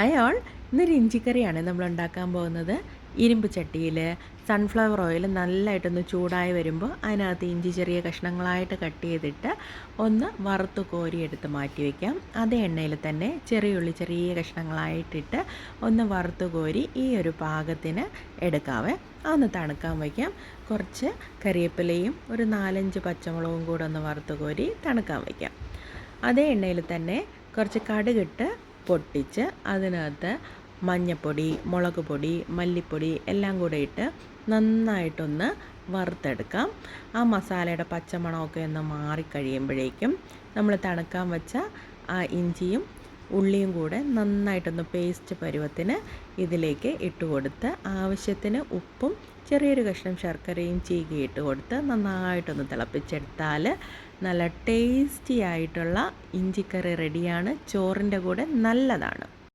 Hi all. ഇന്നൊരു ഇഞ്ചിക്കറിയാണ് നമ്മൾ ഉണ്ടാക്കാൻ പോകുന്നത്. ഇരുമ്പ് ചട്ടിയിൽ സൺഫ്ലവർ ഓയിൽ നല്ലതായിട്ടൊന്ന് ചൂടായി വരുമ്പോൾ അതിനകത്ത് ഇഞ്ചി ചെറിയ കഷ്ണങ്ങളായിട്ട് കട്ട് ചെയ്തിട്ട് ഒന്ന് വറുത്ത് കോരിയെടുത്ത് മാറ്റി വയ്ക്കാം അതേ എണ്ണയിൽ തന്നെ ചെറിയ ഉള്ളി ചെറിയ കഷ്ണങ്ങളായിട്ടിട്ട് ഒന്ന് വറുത്ത് കോരി ഈ ഒരു പാകത്തിന് എടുക്കാവേ. അതൊന്ന് തണുക്കാൻ വയ്ക്കാം കുറച്ച് കറിവേപ്പിലയും ഒരു നാലഞ്ച് പച്ചമുളകും കൂടെ ഒന്ന് വറുത്ത് കോരി തണുക്കാൻ വയ്ക്കാം അതേ എണ്ണയിൽ തന്നെ കുറച്ച് കടുകിട്ട് പൊട്ടിച്ച് അതിനകത്ത് മഞ്ഞൾപ്പൊടി മുളക് പൊടി മല്ലിപ്പൊടി എല്ലാം കൂടെ ഇട്ട് നന്നായിട്ടൊന്ന് വറുത്തെടുക്കാം. ആ മസാലയുടെ പച്ചമണമൊക്കെ ഒന്ന് മാറിക്കഴിയുമ്പോഴേക്കും നമ്മൾ തണുക്കാൻ വെച്ച ആ ഇഞ്ചിയും ഉള്ളിയും കൂടെ നന്നായിട്ടൊന്ന് പേസ്റ്റ് പരുവത്തിന് ഇതിലേക്ക് ഇട്ട് കൊടുത്ത് ആവശ്യത്തിന് ഉപ്പും ചെറിയൊരു കഷ്ണം ശർക്കരയും ചീകി ഇട്ട് കൊടുത്ത് നന്നായിട്ടൊന്ന് തിളപ്പിച്ചെടുത്താൽ നല്ല ടേസ്റ്റി ആയിട്ടുള്ള ഇഞ്ചിക്കറി റെഡിയാണ് ചോറിന്റെ കൂടെ നല്ലതാണ്.